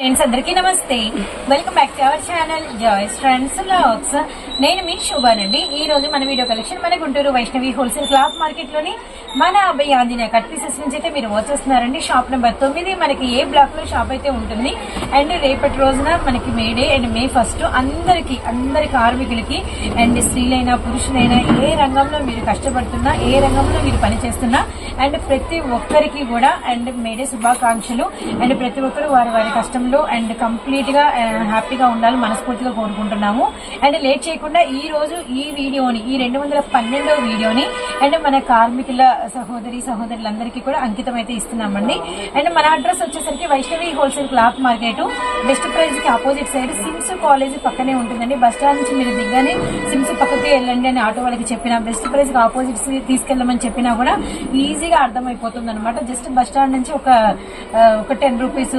Friends అందరికీ నమస్తే welcome back to our channel Joy's friends lakhs నేను మీ శుభానండి ఈ రోజు మన వీడియో కలెక్షన్ మన గుంటూరు వైష్ణవి హోల్సేల్ క్లాత్ మార్కెట్లోని మన అబ్బాయి ఆంజనేయ కట్ పీసెస్ నుంచి అయితే మీరు వచ్చేస్తున్నారండి షాప్ నెంబర్ తొమ్మిది మనకి ఏ బ్లాక్లో షాప్ అయితే ఉంటుంది అండ్ రేపటి రోజున మనకి May Day and May first అందరికి అందరి కార్మికులకి అండ్ స్త్రీలైనా పురుషులైనా ఏ రంగంలో మీరు కష్టపడుతున్నా ఏ రంగంలో మీరు పనిచేస్తున్నా అండ్ ప్రతి ఒక్కరికి కూడా అండ్ మే డే శుభాకాంక్షలు అండ్ ప్రతి ఒక్కరు వారి వారి కష్టం ఆనందంలో అండ్ కంప్లీట్గా హ్యాపీగా ఉండాలని మనస్ఫూర్తిగా కోరుకుంటున్నాము అండ్ లేట్ చేయకుండా ఈ రోజు ఈ వీడియోని ఈ రెండు వందల పన్నెండో వీడియోని అండ్ మన కార్మికుల సహోదరి సహోదరులందరికీ కూడా అంకితం అయితే ఇస్తున్నామండి అండ్ మన అడ్రస్ వచ్చేసరికి Vaishnavi wholesale cloth market best ప్రైజ్కి opposite side sims college పక్కనే ఉంటుందండి బస్ స్టాండ్ నుంచి మీరు దిగ్గానే సిమ్స్ పక్కకి వెళ్ళండి అని ఆటో వాళ్ళకి చెప్పినా బెస్ట్ కి ఆపోజిట్ తీసుకెళ్ళమని చెప్పినా కూడా ఈజీగా అర్థమైపోతుంది అనమాట జస్ట్ బస్ స్టాండ్ నుంచి ఒక ఒక టెన్ రూపీస్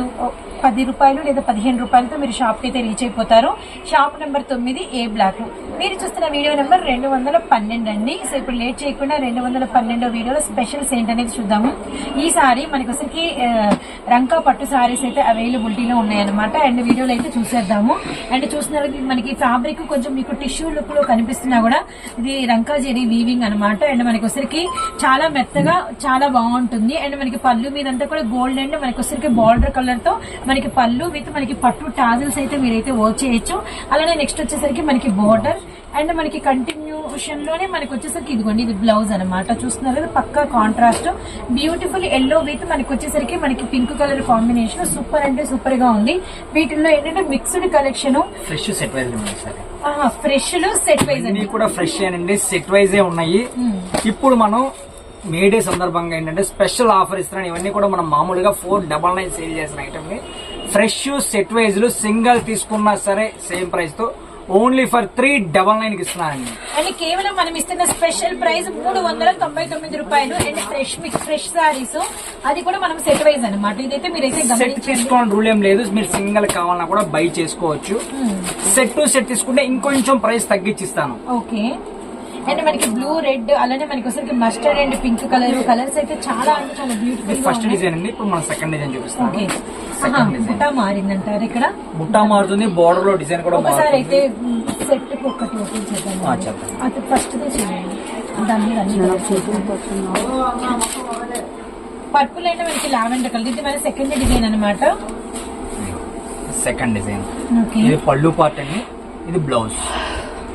పది రూపాయలు లేదా పదిహేను రూపాయలతో మీరు షాప్కి అయితే రీచ్ అయిపోతారు షాప్ నెంబర్ తొమ్మిది ఏ బ్లాక్ మీరు చూస్తున్న వీడియో నెంబర్ రెండు వందల పన్నెండు అండి సో ఇప్పుడు లేట్ చేయకుండా రెండు వందల పన్నెండో వీడియోలో స్పెషల్స్ ఏంటనేది చూద్దాము ఈ సారీ మనకొసరికి రంకా పట్టు సారీస్ అయితే అవైలబిలిటీలో ఉన్నాయన్నమాట అండ్ వీడియోలో అయితే చూసేద్దాము అండ్ చూసిన మనకి ఫ్యాబ్రిక్ కొంచెం మీకు టిష్యూ లుక్ లో కనిపిస్తున్నా కూడా ఇది రంకా జరి వీవింగ్ అనమాట అండ్ వసరికి చాలా మెత్తగా చాలా బాగుంటుంది అండ్ మనకి పళ్ళు మీదంతా కూడా గోల్డ్ అండ్ మనకొసరికి బార్డర్ కలర్ తో మనకి పళ్ళు విత్ మనకి పట్టు టాజిల్స్ అయితే మీరైతే వర్క్ చేయొచ్చు అలానే నెక్స్ట్ వచ్చేసరికి మనకి బోర్డర్ అండ్ మనకి కంటిన్యూషన్లోనే మనకి వచ్చేసరికి ఇదిగోండి ఇది బ్లౌజ్ అనమాట చూస్తున్నారు కదా పక్కా కాంట్రాస్ట్ బ్యూటిఫుల్ ఎల్లో విత్ మనకి వచ్చేసరికి మనకి పింక్ కలర్ కాంబినేషన్ సూపర్ అంటే సూపర్ గా ఉంది వీటిల్లో ఏంటంటే mixed collection fresh set wise fresh లో సెట్ వైజ్ కూడా ఫ్రెష్ అండి సెట్ వైజే ఉన్నాయి ఇప్పుడు మనం డే సందర్భంగా ఏంటంటే స్పెషల్ ఆఫర్ ఇస్తున్నాను ఇవన్నీ కూడా మనం మామూలుగా ఫోర్ డబల్ నైన్ సేల్ చేసిన ఐటమ్ ఫ్రెష్ సెట్ లు సింగల్ తీసుకున్నా సరే సేమ్ ప్రైస్తో only for three double nine కి అండి అండ్ కేవలం మనం ఇస్తున్న స్పెషల్ ప్రైస్ మూడు వందల తొంభై తొమ్మిది రూపాయలు and fresh mix fresh saris అది కూడా మనం సెట్ వైజ్ అనమాట ఇదైతే అయితే సెట్ తీసుకోవడం రూల్ ఏం లేదు మీరు సింగిల్ కావాలన్నా కూడా బై చేసుకోవచ్చు సెట్ టు సెట్ తీసుకుంటే ఇంకొంచెం ప్రైస్ తగ్గించిస్తాను ఓకే అండ్ మనకి బ్లూ రెడ్ అలానే మనకి వస్తుంది mustard and pink colour colours అయితే చాలా అంటే చాలా బ్యూటిఫుల్ ఫస్ట్ డిజైన్ అండి ఇప్పుడు మనం సెకండ్ డిజైన్ చూపిస్తాం బుట్టా మారిందంటారు ఇక్కడ బుట్టా మారుతుంది బోర్డర్ లో డిజైన్ కూడా ఒకసారి అయితే సెట్ ఒకటి ఓపెన్ చేద్దాం అది ఫస్ట్ దాని పర్పుల్ అయినా మనకి లావెండర్ కలర్ ఇది మన సెకండ్ డిజైన్ అనమాట సెకండ్ డిజైన్ ఇది పళ్ళు పార్ట్ అండి ఇది బ్లౌజ్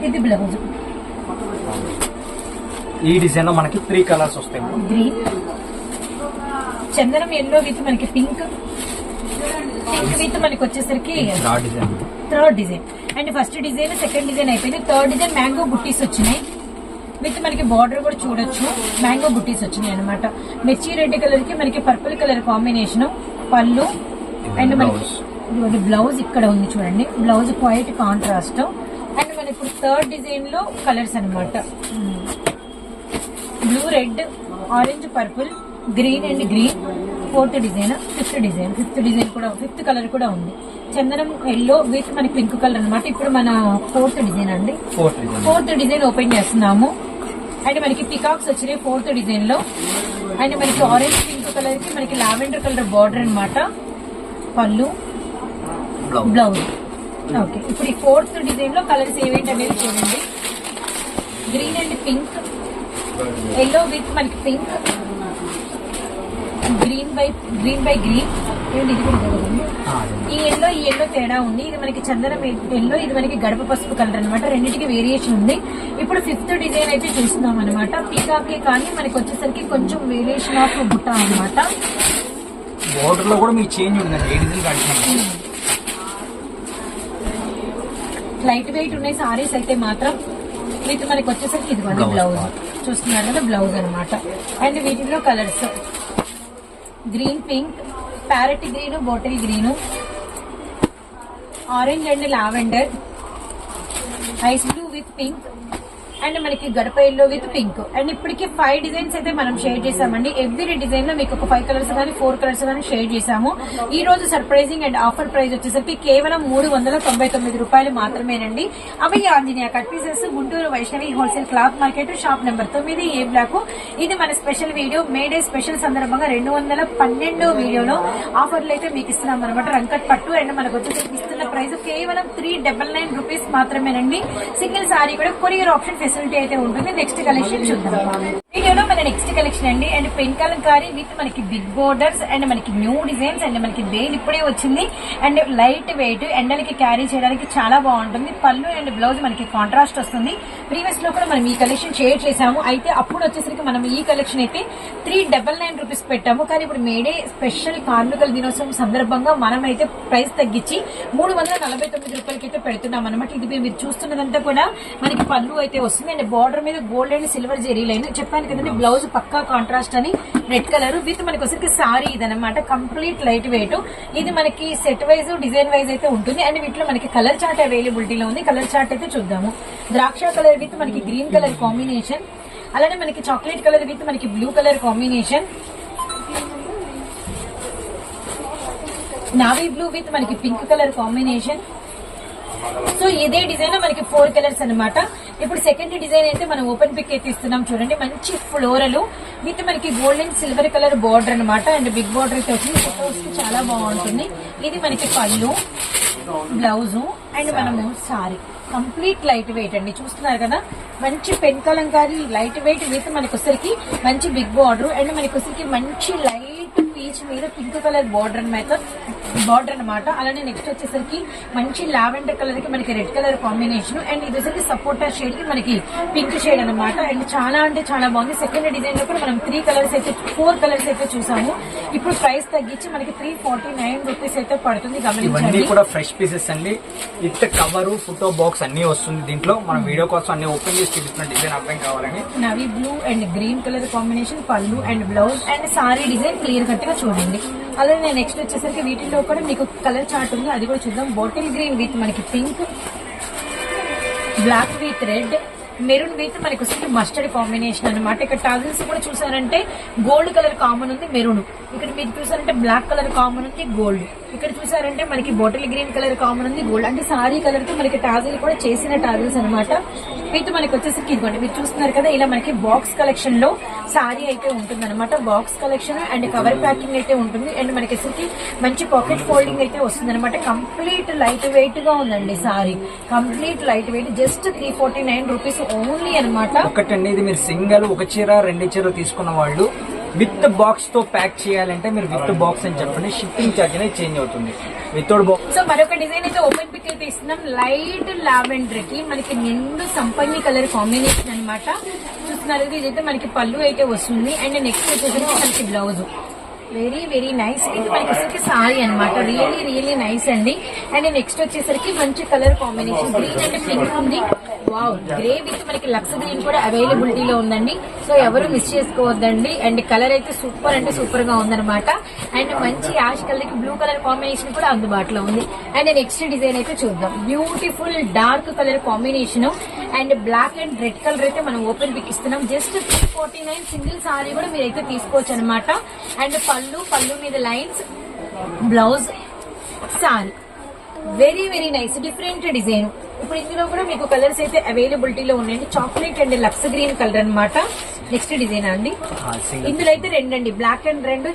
ఇది బ్లౌజ్ ఈ డిజైన్ లో మనకి త్రీ కలర్స్ వస్తాయి గ్రీన్ చందనం ఎల్లో విత్ మనకి పింక్ విత్ మనకి వచ్చేసరికి third design and first design second design అయిపోయింది థర్డ్ డిజైన్ మ్యాంగో బుట్టీస్ వచ్చినాయి విత్ మనకి బార్డర్ కూడా చూడొచ్చు మ్యాంగో బుట్టీస్ వచ్చినాయి అనమాట మిర్చి రెడ్ కలర్ కి మనకి పర్పుల్ కలర్ కాంబినేషన్ పళ్ళు అండ్ మనకి బ్లౌజ్ ఇక్కడ ఉంది చూడండి బ్లౌజ్ క్వైట్ కాంట్రాస్ట్ అండ్ మనకి ఇప్పుడు థర్డ్ డిజైన్ లో కలర్స్ అనమాట blue red orange purple green and green fourth design fifth design fifth design కూడా ఫిఫ్త్ కలర్ కూడా ఉంది చందనం ఎల్లో విత్ మనకి పింక్ కలర్ అనమాట ఇప్పుడు మన ఫోర్త్ డిజైన్ అండి ఫోర్త్ డిజైన్ ఓపెన్ చేస్తున్నాము అండ్ మనకి పికాక్స్ వచ్చినాయి ఫోర్త్ డిజైన్ లో అండ్ మనకి ఆరెంజ్ పింక్ కలర్ కి మనకి లావెండర్ కలర్ బార్డర్ అనమాట పళ్ళు బ్లౌజ్ ఓకే ఇప్పుడు ఈ ఫోర్త్ డిజైన్ లో కలర్స్ ఏవేంటి అనేది చూడండి green and pink yellow with మనకి pink by green by green ఇది ఈ ఎల్లో ఈ ఎల్లో తేడా ఉంది ఇది మనకి చందనం ఎల్లో ఇది మనకి గడప పసుపు కలర్ అనమాట రెండింటికి వేరియేషన్ ఉంది ఇప్పుడు ఫిఫ్త్ డిజైన్ అయితే చూస్తున్నాం అనమాట పీకాకే కానీ మనకి వచ్చేసరికి కొంచెం వేరియేషన్ ఆఫ్ బుట్ట అనమాట బోర్డర్ లో కూడా మీకు చేంజ్ లైట్ వెయిట్ ఉన్నాయి సారీస్ అయితే మాత్రం వీటి మనకి వచ్చేసరికి ఇది బ్లౌజ్ చూస్తున్నారు కదా బ్లౌజ్ అనమాట అండ్ వీటిలో colours Green pink, parrot green, bottle green, orange and lavender, ice blue with pink. And మనకి గడప ఎల్లో విత్ పింక్ అండ్ ఇప్పటికి ఫైవ్ డిజైన్స్ అయితే మనం షేర్ చేసామండి ఎవ్రీ డిజైన్ లో మీకు ఒక ఫైవ్ కలర్స్ కానీ ఫోర్ కలర్స్ కానీ షేర్ చేసాము ఈ రోజు సర్ప్రైజింగ్ అండ్ ఆఫర్ ప్రైస్ వచ్చేసరికి కేవలం మూడు వందల తొంభై తొమ్మిది రూపాయలు మాత్రమేనండి అవి Anjaneya cut pieces Guntur Vaishnavi wholesale cloth market shop number తొమ్మిది ఏ బ్లాక్ ఇది మన స్పెషల్ వీడియో మేడే స్పెషల్ సందర్భంగా రెండు వందల పన్నెండు వీడియోలో ఆఫర్లు అయితే మీకు ఇస్తున్నాం అనమాట రంకట్ పట్టు అండ్ మనకు వచ్చేసి ఇస్తున్న ప్రైస్ కేవలం త్రీ డబల్ నైన్ రూపీస్ మాత్రమేనండి సింగిల్ సారీ కూడా కొరియర్ ఆప్షన్ ఫెసిలిటీ అయితే ఉంటుంది నెక్స్ట్ కలెక్షన్ చూద్దాం వీడియోలో మన నెక్స్ట్ కలెక్షన్ అండి అండ్ పెంకలంకారీ విత్ మనకి బిగ్ బోర్డర్స్ అండ్ మనకి న్యూ డిజైన్స్ అండ్ మనకి దేని ఇప్పుడే వచ్చింది అండ్ లైట్ వెయిట్ ఎండలకి క్యారీ చేయడానికి చాలా బాగుంటుంది పళ్ళు అండ్ బ్లౌజ్ మనకి కాంట్రాస్ట్ వస్తుంది ప్రీవియస్ లో కూడా మనం ఈ కలెక్షన్ షేర్ చేసాము అయితే అప్పుడు వచ్చేసరికి మనం ఈ కలెక్షన్ అయితే త్రీ డబల్ నైన్ రూపీస్ పెట్టాము కానీ ఇప్పుడు మేడే స్పెషల్ కార్మికుల దినోత్సవం సందర్భంగా మనం అయితే ప్రైస్ తగ్గించి మూడు వందల నలభై తొమ్మిది రూపాయలకి అయితే పెడుతున్నాం అనమాట ఇది మీరు చూస్తున్నదంతా కూడా మనకి పళ్ళు అయితే వస్తుంది అండ్ బార్డర్ మీద gold and silver zari line చెప్పాను కదండి బ్లౌజ్ పక్కా కాంట్రాస్ట్ అని రెడ్ కలర్ విత్ మనకి వచ్చరికి సారీ ఇది అనమాట కంప్లీట్ లైట్ వెయిట్ ఇది మనకి సెట్ వైజ్ డిజైన్ వైజ్ అయితే ఉంటుంది అండ్ వీటిలో మనకి కలర్ చార్ట్ అవైలబిలిటీలో ఉంది కలర్ చార్ట్ అయితే చూద్దాము ద్రాక్ష కలర్ విత్ మనకి గ్రీన్ కలర్ కాంబినేషన్ అలానే మనకి చాక్లెట్ కలర్ విత్ మనకి blue colour combination navy blue with మనకి పింక్ కలర్ కాంబినేషన్ సో ఇదే డిజైన్ మనకి ఫోర్ కలర్స్ అనమాట ఇప్పుడు సెకండ్ డిజైన్ అయితే మనం ఓపెన్ పిక్ అయితే ఇస్తున్నాం చూడండి మంచి ఫ్లోరల్ విత్ మనకి gold and silver colour border అనమాట అండ్ బిగ్ బార్డర్ అయితే వచ్చింది ఫోటోస్ కి చాలా బాగుంటుంది ఇది మనకి పళ్ళు బ్లౌజ్ అండ్ మనము సారీ కంప్లీట్ లైట్ వెయిట్ అండి చూస్తున్నారు కదా మంచి pen kalamkari light weight with మనకొసరికి మంచి బిగ్ బార్డర్ అండ్ మనకొసరికి మంచి లైట్ పీచ్ మీద పింక్ కలర్ బార్డర్ అనమాట బార్డర్ అనమాట అలానే నెక్స్ట్ వచ్చేసరికి మంచి లావెండర్ కలర్ కి మనకి రెడ్ కలర్ కాంబినేషన్ అండ్ ఇది వచ్చేసి సపోర్టా షేడ్ కి మనకి పింక్ షేడ్ అనమాట అండ్ చాలా అంటే చాలా బాగుంది సెకండ్ డిజైన్ లో కూడా మనం త్రీ కలర్స్ అయితే ఫోర్ కలర్స్ అయితే చూసాము ఇప్పుడు ప్రైస్ తగ్గించి మనకి త్రీ ఫార్టీ నైన్ రూపీస్ అయితే పడుతుంది గమనించండి కూడా ఫ్రెష్ పీసెస్ అండి విత్ కవర్ ఫోటో బాక్స్ అన్ని వస్తుంది దీంట్లో మనం hmm. వీడియో కోసం అన్ని ఓపెన్ చేసి చూపిస్తున్న డిజైన్ అర్థం కావాలని navy blue and green colour combination పళ్ళు and blouse and sari design clear cut గా చూడండి అలానే నెక్స్ట్ వచ్చేసరికి వీటిల్లో కూడా మీకు కలర్ చార్ట్ ఉంది అది కూడా చూద్దాం బాటిల్ గ్రీన్ విత్ మనకి pink black with red maroon with మనకి వస్తుంది మస్టర్డ్ కాంబినేషన్ అనమాట ఇక్కడ టజల్స్ కూడా చూసారంటే గోల్డ్ కలర్ కామన్ ఉంది మెరూన్ ఇక్కడ మీరు చూసారంటే బ్లాక్ కలర్ కామన్ ఉంది గోల్డ్ ఇక్కడ చూసారంటే మనకి బాటిల్ గ్రీన్ కలర్ కామన్ ఉంది గోల్డ్ అంటే సారీ కలర్ తో మనకి టాజిల్ కూడా చేసిన టాజిల్స్ అనమాట అయితే మనకి వచ్చేసరికి ఇదిగోండి మీరు చూస్తున్నారు కదా ఇలా మనకి బాక్స్ కలెక్షన్ లో సారీ అయితే ఉంటుందన్నమాట box collection and cover packing అయితే ఉంటుంది అండ్ మనకి వచ్చేసి మంచి పాకెట్ ఫోల్డింగ్ అయితే వస్తుందన్నమాట కంప్లీట్ లైట్ వెయిట్ గా ఉందండి sari complete light weight just three forty nine rupees only అనమాట ఒకటండి ఇది మీరు సింగల్ ఒక చీర రెండు చీర తీసుకున్న వాళ్ళు విత్ బాక్స్ తో ప్యాక్ చేయాలంటే మీరు విత్ బాక్స్ అని చెప్పండి షిప్పింగ్ చార్జ్ అనేది చేంజ్ అవుతుంది వితౌట్ బాక్స్ సో మరొక డిజైన్ అయితే ఓపెన్ పిక్ అయితే ఇస్తున్నాం లైట్ లావెండర్ కి మనకి నిండు సంపంగి కలర్ కాంబినేషన్ అనమాట చూస్తున్నారు ఇదైతే మనకి పళ్ళు అయితే వస్తుంది అండ్ నెక్స్ట్ వచ్చేసరికి మనకి బ్లౌజ్ వెరీ వెరీ నైస్ ఇది మనకి వచ్చేసరికి సారీ అనమాట రియల్లీ రియల్లీ నైస్ అండి అండ్ నెక్స్ట్ వచ్చేసరికి మంచి colour combination green and pink ఉంది వావ్ గ్రే విత్ మనకి లక్స్ గ్రీన్ కూడా అవైలబిలిటీలో ఉందండి సో ఎవరు మిస్ చేసుకోవద్దండి అండ్ కలర్ అయితే సూపర్ అంటే సూపర్ గా ఉందనమాట అండ్ మంచి యాష్ కలర్ కి బ్లూ కలర్ కాంబినేషన్ కూడా అందుబాటులో ఉంది అండ్ నెక్స్ట్ డిజైన్ అయితే చూద్దాం beautiful dark colour combination and black and red colour అయితే మనం ఓపెన్ పిక్ ఇస్తున్నాం just three forty nine single sari కూడా మీరు అయితే తీసుకోవచ్చు అనమాట అండ్ పళ్ళు పళ్ళు మీద lines blouse sari very very nice different design ఇప్పుడు ఇందులో కూడా మీకు కలర్స్ అయితే అవైలబిలిటీలో ఉన్నాయండి chocolate and lux green colour అనమాట నెక్స్ట్ డిజైన్ అండి ఇందులో అయితే రెండు అండి black and red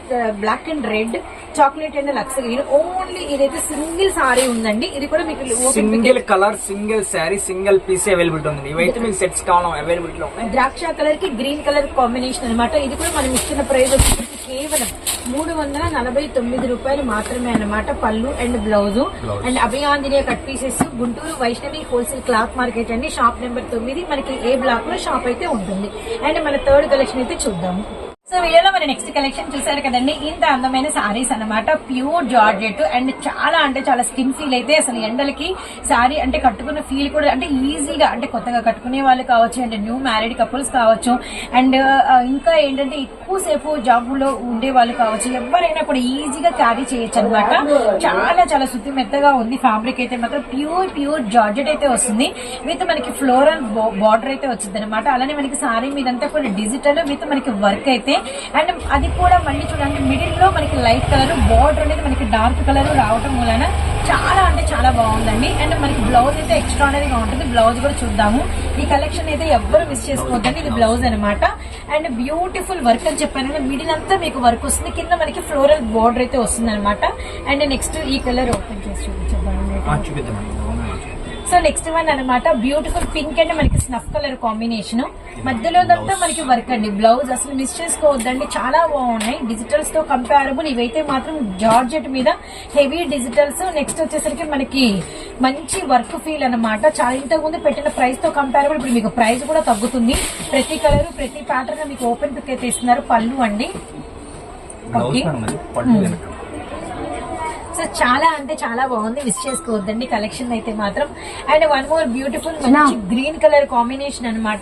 black and red chocolate and lux green only ఇదైతే సింగిల్ సారీ ఉందండి ఇది కూడా మీకు single colour single sari single piece availability ఉంది మీకు సెట్స్ అవైలబిలిటీ ద్రాక్ష కలర్ కి గ్రీన్ కలర్ కాంబినేషన్ అనమాట ఇది కూడా మనం ఇస్తున్న ప్రైస్ వచ్చి కేవలం మూడు వందల నలభై తొమ్మిది రూపాయలు మాత్రమే అనమాట పళ్ళు and blouse and అభియాంజనీయ cut pieces Guntur Vaishnavi wholesale cloth market అండి షాప్ నెంబర్ తొమ్మిది మనకి ఏ బ్లాక్ లో షాప్ అయితే ఉంటుంది అండ్ మన థర్డ్ కలెక్షన్ అయితే చూద్దాము సో వీడియోలో మన నెక్స్ట్ కలెక్షన్ చూసారు కదండి ఇంత అందమైన సారీస్ అనమాట ప్యూర్ జార్జెట్ అండ్ చాలా అంటే చాలా స్కిన్ ఫీల్ అయితే అసలు ఎండలకి సారీ అంటే కట్టుకున్న ఫీల్ కూడా అంటే ఈజీగా అంటే కొత్తగా కట్టుకునే వాళ్ళు కావచ్చు అండ్ న్యూ మ్యారీడ్ కపుల్స్ కావచ్చు అండ్ uh, ఇంకా ఏంటంటే ఎక్కువసేపు లో ఉండే వాళ్ళు కావచ్చు ఎవరైనా కూడా ఈజీగా క్యారీ చేయొచ్చు అనమాట చాలా చాలా శుద్ధి మెత్తగా ఉంది ఫ్యాబ్రిక్ అయితే మాత్రం ప్యూర్ ప్యూర్ జార్జెట్ అయితే వస్తుంది విత్ మనకి ఫ్లోరల్ బార్డర్ అయితే వచ్చింది అనమాట అలానే మనకి సారీ మీదంతా కూడా డిజిటల్ విత్ మనకి వర్క్ అయితే అండ్ అది కూడా మళ్ళీ చూడండి మిడిల్ లో మనకి లైట్ కలర్ బార్డర్ అనేది మనకి డార్క్ కలర్ రావటం వలన చాలా అంటే చాలా బాగుందండి అండ్ మనకి బ్లౌజ్ అయితే ఎక్స్ట్రానరీగా ఉంటుంది బ్లౌజ్ కూడా చూద్దాము ఈ కలెక్షన్ అయితే ఎవ్వరు మిస్ చేసుకోవద్దండి ఇది బ్లౌజ్ అనమాట అండ్ బ్యూటిఫుల్ వర్క్ అని చెప్పాను మిడిల్ అంతా మీకు వర్క్ వస్తుంది కింద మనకి ఫ్లోరల్ బార్డర్ అయితే వస్తుంది అనమాట అండ్ నెక్స్ట్ ఈ కలర్ ఓపెన్ చేసి చూపించండి సో నెక్స్ట్ వన్ అనమాట బ్యూటిఫుల్ పింక్ అండ్ మనకి స్నఫ్ కలర్ కాంబినేషన్ మధ్యలో తప్ప మనకి వర్క్ అండి బ్లౌజ్ అసలు మిస్ చేసుకోవద్దండి చాలా బాగున్నాయి డిజిటల్స్ తో కంపేరబుల్ ఇవైతే మాత్రం జార్జెట్ మీద హెవీ డిజిటల్స్ నెక్స్ట్ వచ్చేసరికి మనకి మంచి వర్క్ ఫీల్ అనమాట చాలా ఇంతకు ముందు పెట్టిన ప్రైస్ తో కంపేరబుల్ ఇప్పుడు మీకు ప్రైస్ కూడా తగ్గుతుంది ప్రతి కలర్ ప్రతి ప్యాటర్న్ మీకు ఓపెన్ పిక్ అయితే ఇస్తున్నారు పళ్ళు అండి ఓకే సో చాలా అంటే చాలా బాగుంది మిస్ చేసుకోవద్దండి కలెక్షన్ అయితే మాత్రం అండ్ వన్ మోర్ బ్యూటిఫుల్ మంచి గ్రీన్ కలర్ కాంబినేషన్ అనమాట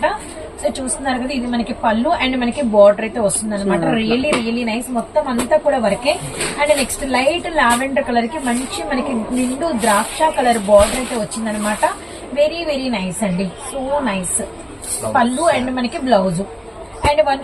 సో చూస్తున్నారు కదా ఇది మనకి పళ్ళు అండ్ మనకి బార్డర్ అయితే వస్తుంది అనమాట రియల్లీ రియల్లీ నైస్ మొత్తం అంతా కూడా వరకే and next light lavender colour కి మంచి మనకి నిండు ద్రాక్ష కలర్ బార్డర్ అయితే వచ్చింది అనమాట వెరీ వెరీ నైస్ అండి సో నైస్ పళ్ళు అండ్ మనకి బ్లౌజ్ అండ్ వన్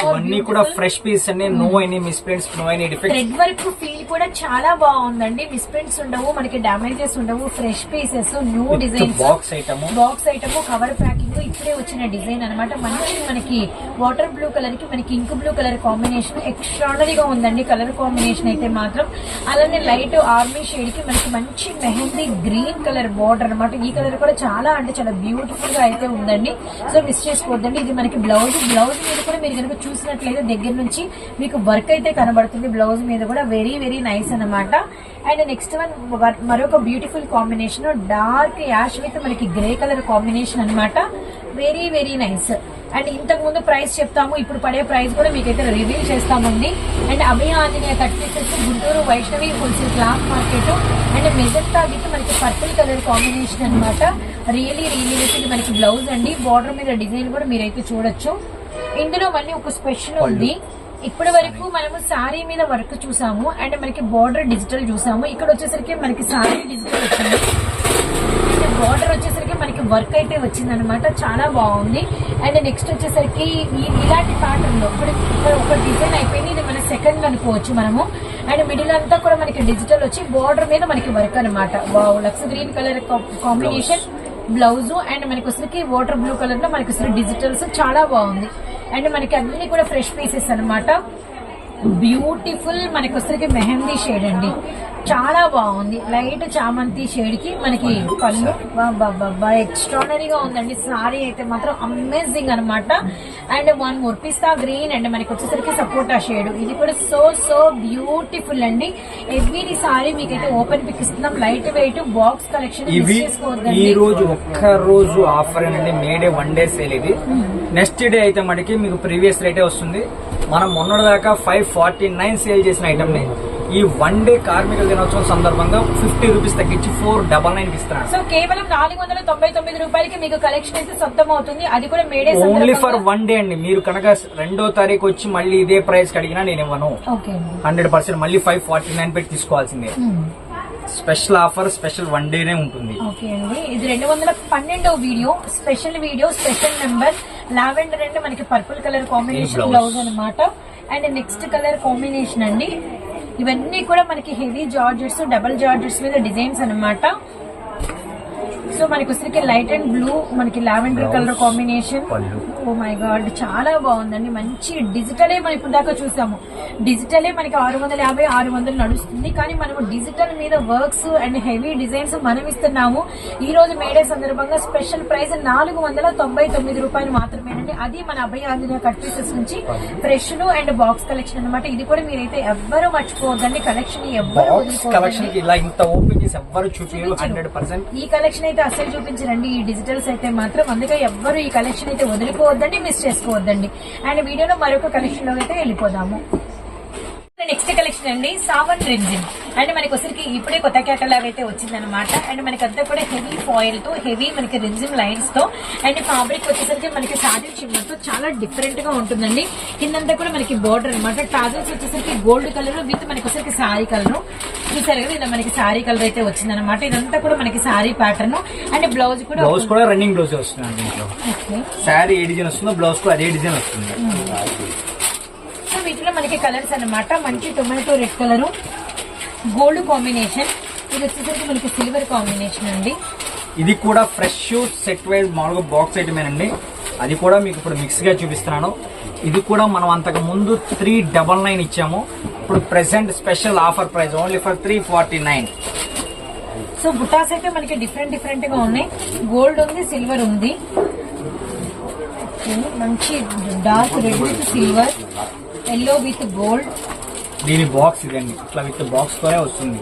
కూడా ఫ్రెష్ పీస్ అండి no any misprints no any defect thread work feel కూడా చాలా బాగుందండి మిస్ప్రింట్స్ ఉండవు మనకి డామేజెస్ ఉండవు fresh pieces new design box item box item cover packing ఇప్పుడే వచ్చిన డిజైన్ అనమాట మంచి మనకి వాటర్ బ్లూ కలర్ కి మనకి ఇంక్ బ్లూ కలర్ కాంబినేషన్ ఎక్స్ట్రాడనరీగా ఉందండి కలర్ కాంబినేషన్ అయితే మాత్రం అలానే లైట్ ఆర్మీ షేడ్ కి మనకి మంచి మెహందీ గ్రీన్ కలర్ బార్డర్ అనమాట ఈ కలర్ కూడా చాలా అంటే చాలా బ్యూటిఫుల్ గా అయితే ఉందండి సో మిస్ చేసుకోవద్దండి ఇది మనకి బ్లౌజ్ బ్లౌజ్ మీద కూడా మీరు కనుక చూసినట్లయితే దగ్గర నుంచి మీకు వర్క్ అయితే కనబడుతుంది బ్లౌజ్ మీద కూడా వెరీ వెరీ నైస్ అనమాట అండ్ నెక్స్ట్ వన్ మరొక beautiful combination dark ash with మనకి గ్రే కలర్ కాంబినేషన్ అనమాట వెరీ వెరీ నైస్ అండ్ ఇంతకు ముందు ప్రైస్ చెప్తాము ఇప్పుడు పడే ప్రైస్ కూడా మీకైతే రివీల్ చేస్తామండి and Abhaya Anjaneya cut pieces Guntur Vaishnavi wholesale cloth market and magenta with మనకి పర్పుల్ కలర్ కాంబినేషన్ అనమాట రియలీ రియలీ మనకి బ్లౌజ్ అండి బార్డర్ మీద డిజైన్ కూడా మీరైతే చూడొచ్చు ఇందులో మళ్ళీ ఒక స్పెషల్ ఉంది ఇప్పటి వరకు మనము సారీ మీద వర్క్ చూసాము అండ్ మనకి బార్డర్ డిజిటల్ చూసాము ఇక్కడ వచ్చేసరికి మనకి సారీ డిజిటల్ వచ్చింది బార్డర్ వచ్చేసరికి మనకి వర్క్ అయితే వచ్చింది అనమాట చాలా బాగుంది అండ్ నెక్స్ట్ వచ్చేసరికి ఇలాంటి ప్యాటర్న్ లో ఇప్పుడు ఒక డిజైన్ అయిపోయింది ఇది మన సెకండ్ అనుకోవచ్చు మనము అండ్ మిడిల్ అంతా కూడా మనకి డిజిటల్ వచ్చి బార్డర్ మీద మనకి వర్క్ అనమాట lux green colour combination blouse and మనకి వచ్చరికి వాటర్ బ్లూ కలర్ లో మనకి డిజిటల్స్ చాలా బాగుంది అండ్ మనకి అన్ని కూడా ఫ్రెష్ పీసెస్ అనమాట బ్యూటిఫుల్ మనకి వస్తే మెహందీ షేడ్ అండి చాలా బాగుంది లైట్ చామంతి షేడ్ కి మనకి పళ్ళు బాబా ఎక్స్ట్రానరీగా ఉందండి సారీ అయితే మాత్రం అమేజింగ్ అనమాట అండ్ వన్ ఒర్పిస్తా పిస్తా గ్రీన్ అండ్ మనకి వచ్చేసరికి సపోటా షేడ్ ఇది కూడా సో సో బ్యూటిఫుల్ అండి ఎవ్రీ సారీ మీకైతే ఓపెన్ పిక్ ఇస్తున్నాం లైట్ వెయిట్ బాక్స్ కలెక్షన్ ఈ రోజు ఒక్క రోజు ఆఫర్ అండి May Day one day sale ఇది నెక్స్ట్ hmm. డే అయితే మనకి మీకు ప్రీవియస్ రేటే వస్తుంది మనం మొన్నటి దాకా ఫైవ్ ఫార్టీ నైన్ సేల్ చేసిన ఐటమ్ని ఈ వన్ డే కార్మిక దినోత్సవం సందర్భంగా ఫిఫ్టీ రూపీస్ తగ్గించి ఫోర్ డబల్ నైన్ ఇస్తున్నాను సో కేవలం నాలుగు వందల తొంభై తొమ్మిది రూపాయలకి మీకు కలెక్షన్ అయితే సొంతం అవుతుంది అది కూడా May Day only for one day అండి మీరు కనుక రెండో తారీఖు వచ్చి మళ్ళీ ఇదే ప్రైస్ కడిగినా నేను ఇవ్వను హండ్రెడ్ పర్సెంట్ మళ్ళీ ఫైవ్ ఫార్టీ నైన్ పెట్టి తీసుకోవాల్సిందే hmm. Special offer special one డేనే ఉంటుంది ఓకే అండి ఇది రెండు వందల పన్నెండో video special video special number lavender అంటే మనకి పర్పుల్ కలర్ కాంబినేషన్ బ్లౌజ్ అనమాట అండ్ నెక్స్ట్ కలర్ కాంబినేషన్ అండి ఇవన్నీ కూడా మనకి హెవీ జార్జెట్స్ డబల్ జార్జెట్స్ మీద డిజైన్స్ అనమాట సో మనకి వచ్చేసరికి లైట్ అండ్ బ్లూ మనకి lavender colour combination oh my god చాలా బాగుందండి మంచి డిజిటలే మనం ఇప్పుడు దాకా చూసాము డిజిటలే మనకి ఆరు వందల యాభై ఆరు వందలు నడుస్తుంది కానీ మనము డిజిటల్ మీద వర్క్స్ అండ్ హెవీ డిజైన్స్ మనం ఇస్తున్నాము ఈ రోజు మేడే సందర్భంగా స్పెషల్ ప్రైస్ నాలుగు వందల తొంభై తొమ్మిది రూపాయలు మాత్రమేనండి అది మన అభయ ఆంజనేయ కట్ పీసెస్ నుంచి ఫ్రెష్ అండ్ బాక్స్ కలెక్షన్ అనమాట ఇది కూడా మీరైతే ఎవ్వరూ మర్చిపోవద్దండి కలెక్షన్ ఎవ్వరు కలెక్షన్ ఎవ్వరు ఈ కలెక్షన్ అయితే ఆశ చూపించరండి ఈ డిజిటల్స్ అయితే మాత్రం అందుకే ఎవ్వరు ఈ కలెక్షన్ అయితే వదిలిపోవద్దండి మిస్ చేసుకోవద్దండి అండ్ వీడియోలో మరొక కలెక్షన్లో అయితే వెళ్ళిపోదాము నెక్స్ట్ కలెక్షన్ అండి సావన్ రెడ్జిన్ అండ్ మనకి వచ్చరికి ఇప్పుడే కొత్త క్యాటలాగ్ అయితే వచ్చిందనమాట అండ్ మనకి అంతా కూడా హెవీ ఫాయిల్ తో హెవీ మనకి రెన్జిమ్ లైన్స్ తో అండ్ ఫాబ్రిక్ వచ్చేసరికి మనకి సాటిల్ చిమ్మతో చాలా డిఫరెంట్ గా ఉంటుందండి కిందంతా కూడా మనకి బార్డర్ అనమాట టాజల్స్ వచ్చేసరికి గోల్డ్ కలర్ విత్ మనకి వచ్చరికి సారీ కలర్ చూసారు కదా ఇలా మనకి సారీ కలర్ అయితే వచ్చిందనమాట ఇదంతా కూడా మనకి సారీ ప్యాటర్న్ అండ్ బ్లౌజ్ కూడా బ్లౌజ్ కూడా రన్నింగ్ బ్లౌజ్ వస్తుంది సారీ ఏ డిజైన్ వస్తుందో బ్లౌజ్ కూడా అదే డిజైన్ వస్తుంది hmm. సో వీటిలో మనకి కలర్స్ అనమాట మంచి tomato red colour gold combination ఇది వచ్చేసరికి మనకి సిల్వర్ కాంబినేషన్ అండి ఇది కూడా ఫ్రెష్ సెట్ వైజ్ మామూలుగా బాక్స్ ఐటమేనండి అది కూడా మీకు ఇప్పుడు మిక్స్గా చూపిస్తున్నాను ఇది కూడా మనం అంతకు ముందు త్రీ డబల్ నైన్ ఇచ్చాము ఇప్పుడు present special offer price only for three forty nine so butas అయితే మనకి డిఫరెంట్ డిఫరెంట్ గా ఉన్నాయి గోల్డ్ ఉంది సిల్వర్ ఉంది మంచి dark red silver yellow with gold దీని బాక్స్ ఇదండి ఇట్లా విత్ బాక్స్ తోనే వస్తుంది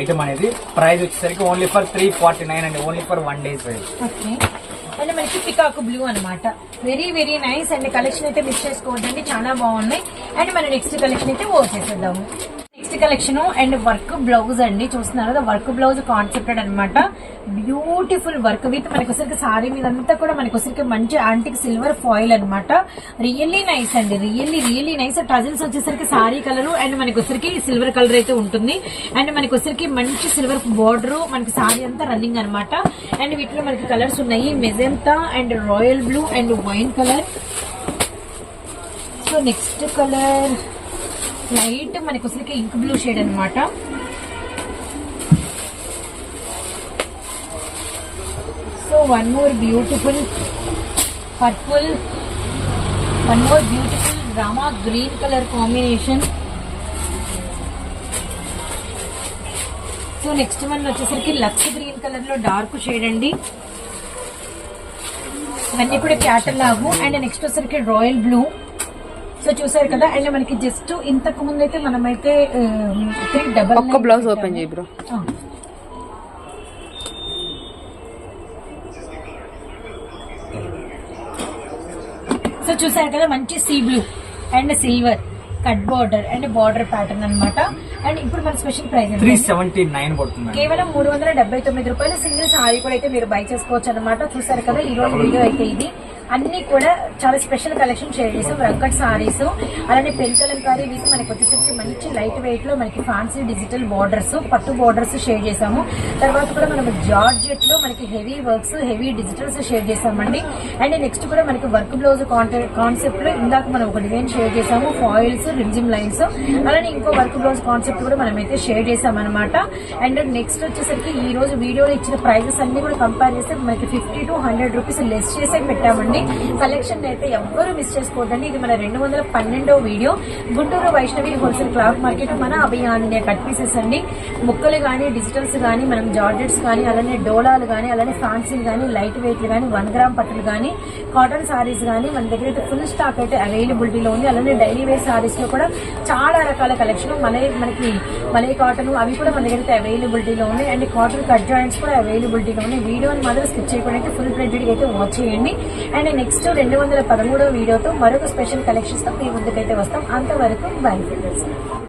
ఐటమ్ అనేది ప్రైస్ వచ్చేసరికి only for three forty nine అండి only for one days okay and మనకి పికాక్ బ్లూ అనమాట very very nice and collection అయితే మిస్ చేసుకోవద్దండి చాలా బాగున్నాయి అండ్ మన నెక్స్ట్ కలెక్షన్ అయితే ఓ చేసేద్దాము next collection and work blouse అండి చూస్తున్నారు కదా వర్క్ బ్లౌజ్ కాన్సెప్టెడ్ అనమాట బ్యూటిఫుల్ వర్క్ విత్ మనకొసరికి సారీ మీదంతా కూడా మనకొసరికి మంచి ఆంటిక్ సిల్వర్ ఫాయిల్ అనమాట రియల్లీ నైస్ అండి రియల్లీ రియల్లీ నైస్ టజిల్స్ వచ్చేసరికి సారీ కలర్ అండ్ మనకొసరికి సిల్వర్ కలర్ అయితే ఉంటుంది అండ్ మనకొసరికి మంచి సిల్వర్ బార్డర్ మనకి సారీ అంతా రన్నింగ్ అనమాట అండ్ వీటిలో మనకి కలర్స్ ఉన్నాయి magenta and royal blue and wine colour so next colour light మనకి అసలుకి ఇంక్ బ్లూ షేడ్ అనమాట so one more beautiful purple one more beautiful Rama green colour combination so next one వచ్చేసరికి Lux green colour లో dark shade అండి ఇవన్నీ కూడా లాగు and next వచ్చేసరికి రాయల్ బ్లూ సో చూసారు కదా అండ్ మనకి జస్ట్ ఇంతకు ముందు అయితే మనమైతే ఒక్క బ్లౌజ్ ఓపెన్ చేయి బ్రో సో చూసారు కదా మంచి sea blue and silver cut border and border pattern అనమాట అండ్ ఇప్పుడు మన special price three seventy nine పడుతుంది కేవలం మూడు వందల డెబ్బై తొమ్మిది రూపాయలు సింగిల్ సారీ కూడా అయితే మీరు బై చేసుకోవచ్చు అనమాట చూసారు కదా ఈ రోజు వీడియో అయితే ఇది అన్ని కూడా చాలా స్పెషల్ కలెక్షన్ షేర్ చేసాం రక్కట్ సారీస్ అలానే కారీ వీసి మనకి వచ్చేసరికి మంచి లైట్ వెయిట్ లో మనకి ఫ్యాన్సీ డిజిటల్ బార్డర్స్ పట్టు బార్డర్స్ షేర్ చేసాము తర్వాత కూడా మనం జార్జెట్ లో మనకి heavy works heavy digitals share చేసామండి అండ్ నెక్స్ట్ కూడా మనకి వర్క్ బ్లౌజ్ కాన్సెప్ట్ లో ఇందాక మనం ఒక డిజైన్ షేర్ చేసాము ఫాయిల్స్ రిమ్జిమ్ లైన్స్ అలానే ఇంకో వర్క్ బ్లౌజ్ కాన్సెప్ట్ ప్రోడక్ట్ కూడా మనమైతే షేర్ చేసామన్నమాట అండ్ నెక్స్ట్ వచ్చేసరికి ఈ రోజు వీడియోలో ఇచ్చిన ప్రైజెస్ అన్ని కూడా కంపేర్ చేస్తే మనకి fifty to hundred rupees less చేసే పెట్టామండి కలెక్షన్ అయితే ఎవ్వరూ మిస్ చేసుకోవద్దండి ఇది మన రెండు వందల పన్నెండో video Guntur Vaishnavi wholesale cloth market మన అభియాన్ కట్ పీసెస్ అండి ముక్కలు కానీ డిజిటల్స్ కానీ మనం జార్జెట్స్ కానీ అలానే డోలాలు కానీ అలానే ఫ్యాన్సీలు కానీ లైట్ వెయిట్లు కానీ వన్ గ్రామ్ పట్టలు కానీ కాటన్ సారీస్ కానీ మన దగ్గర అయితే ఫుల్ స్టాక్ అయితే అవైలబిలిటీలో ఉంది అలానే డైలీ వేర్ సారీస్ లో కూడా చాలా రకాల కలెక్షన్ మలై మనకి మలై కాటన్ అవి కూడా మన దగ్గర అయితే అవైలబిలిటీలో ఉన్నాయి అండ్ కాటన్ కట్ జాయింట్స్ కూడా అవైలబిలిటీలో ఉన్నాయి వీడియోని మాత్రం స్కిప్ చేయకుండా ఫుల్ ప్రింటెడ్ అయితే వాచ్ చేయండి అండ్ నెక్స్ట్ రెండు వందల పదమూడో వీడియోతో మరొక స్పెషల్ కలెక్షన్స్ తో మీ ముందుకైతే వస్తాం అంతవరకు బై